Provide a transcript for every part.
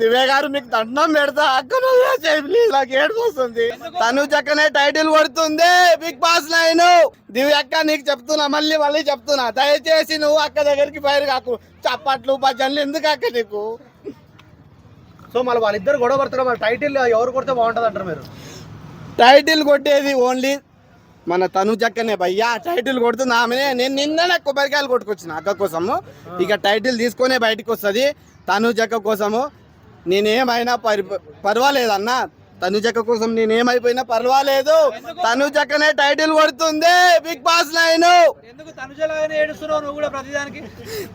దివ్య గారు మీకు దండం పెడతా. అక్కడ ప్లీజ్ నాకు ఏడుపు వస్తుంది. తను చక్కనే టైటిల్ కొడుతుంది. బిగ్ బాస్ నైన్ దివ్య అక్క నీకు చెప్తున్నా మళ్ళీ మళ్ళీ చెప్తున్నా. దయచేసి నువ్వు అక్క దగ్గరికి బయట కాకు. చప్పట్లు భజనలు ఎందుకు అక్క నీకు? సో మళ్ళీ వాళ్ళిద్దరు గొడవ పడతారు మరి టైటిల్ ఎవరు కొడితే బాగుంటుంది అంటారు మీరు? టైటిల్ కొట్టేది ఓన్లీ మన తను చక్కనే. భయ్యా టైటిల్ కొడుతుంది ఆమెనే నేను నిన్ననే కొబ్బరికాయలు కొట్టుకొచ్చిన అక్క కోసము. ఇక టైటిల్ తీసుకొనే బయటకు వస్తుంది. తను జక్క కోసము. నేనేమైనా పరి పర్వాలేదు అన్న తను జక్క కోసం నేనేమైపోయినా పర్వాలేదు. తను జక్కనే టైటిల్ కొడుతుంది బిగ్ బాస్ ప్రతిదానికి?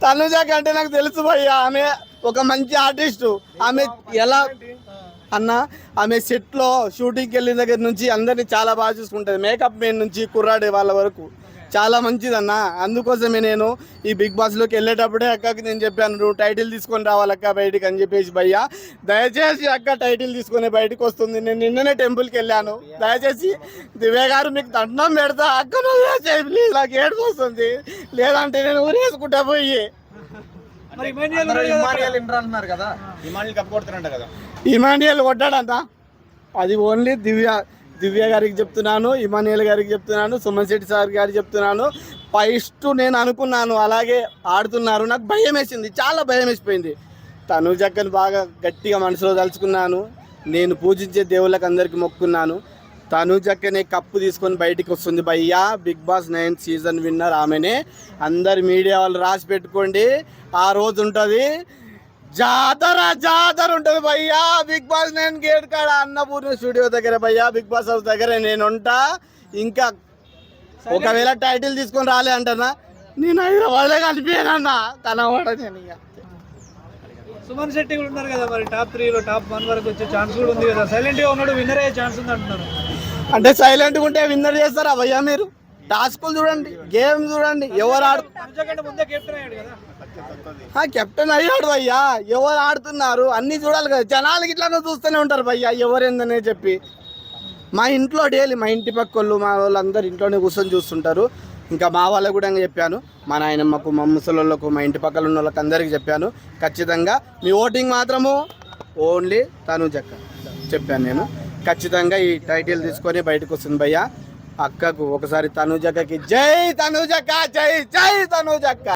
తనుజ అంటే నాకు తెలుసు భయ్యా ఆమె ఒక మంచి ఆర్టిస్టు. ఆమె ఎలా అన్న ఆమె సెట్లో షూటింగ్కి వెళ్ళిన దగ్గర నుంచి అందరినీ చాలా బాగా చూసుకుంటుంది. మేకప్ మెయిన్ నుంచి కుర్రాడే వాళ్ళ వరకు. చాలా మంచిదన్న. అందుకోసమే నేను ఈ బిగ్ బాస్లోకి వెళ్ళేటప్పుడే అక్కకి నేను చెప్పాను నువ్వు టైటిల్ తీసుకొని రావాలక్క బయటికి అని చెప్పేసి భయ్యా. దయచేసి అక్క టైటిల్ తీసుకొని బయటకు వస్తుంది. నేను నిన్ననే టెంపుల్కి వెళ్ళాను. దయచేసి దివ్య గారు మీకు దండం పెడతా. అక్క నువ్వు ప్లీజ్ నాకు ఏడుపు వస్తుంది. లేదంటే నేను ఊరేసుకుంటా పోయి. ఇమానియల్ కొట్టాడంట. అది ఓన్లీ దివ్య. దివ్య గారికి చెప్తున్నాను ఇమానియల్ గారికి చెప్తున్నాను సుమన్ శెట్టి సార్ గారికి చెప్తున్నాను. ఫస్ట్ నేను అనుకున్నాను అలాగే ఆడుతున్నారు. నాకు భయం వేసింది చాలా భయం వేసిపోయింది. తను జక్కని బాగా గట్టిగా మనసులో తలుచుకున్నాను. నేను పూజించే దేవుళ్ళకి అందరికీ మొక్కున్నాను. తను జక్కనే కప్పు తీసుకొని బయటికి వస్తుంది. భయ్యా Big Boss nine season winner ఆమెనే. అందరు మీడియా వాళ్ళు రాసి పెట్టుకోండి. ఆ రోజు ఉంటుంది. జాతర జాతర ఉంటుంది భయ్యా. బిగ్ బాస్ నేను గేట్ కాడ అన్నపూర్ణ స్టూడియో దగ్గర భయ్యా. బిగ్ బాస్ హౌస్ దగ్గర నేను ఉంటా. ఇంకా ఒకవేళ టైటిల్ తీసుకొని రాలే అంటానా నేను హైదరాబాద్లో కనిపించానన్నా కనబడ నేను ఇక. సుమన్ శెట్టి కూడా ఉన్నారు కదా మరి టాప్ త్రీలో టాప్ వన్ వరకు వచ్చే ఛాన్స్ కూడా ఉంది కదా. సైలెంట్గా ఉన్నాడు విన్నర్ అయ్యే ఛాన్స్ ఉంది అంటున్నారు. అంటే సైలెంట్గా ఉంటే విన్నర్ చేస్తారా భయ్యా మీరు? టాస్కులు చూడండి గేమ్ చూడండి ఎవరు ఆడు కెప్టెన్ అయ్యాడు కదా భయ్యా ఎవరు ఆడుతున్నారు? అన్ని చూడాలి కదా. జనాలకి ఇట్లానే చూస్తూనే ఉంటారు భయ్యా ఎవరేందనే చెప్పి. మా ఇంట్లో డైలీ మా ఇంటి పక్క వాళ్ళు మా వాళ్ళందరూ ఇంట్లోనే కూర్చొని చూస్తుంటారు. ఇంకా మా వాళ్ళకు కూడా చెప్పాను. మా నాయనమ్మకు మా ముసలోళ్ళకు మా ఇంటి పక్కల ఉన్న వాళ్ళకి అందరికీ చెప్పాను. ఖచ్చితంగా మీ ఓటింగ్ మాత్రము ఓన్లీ తను జక్క చెప్పాను నేను. ఖచ్చితంగా ఈ టైటిల్ తీసుకొని బయటకు వస్తుంది భయ్యా. అక్కకు ఒకసారి తనుజక్కకి జై తనుజక్క జై జై తనుజక్క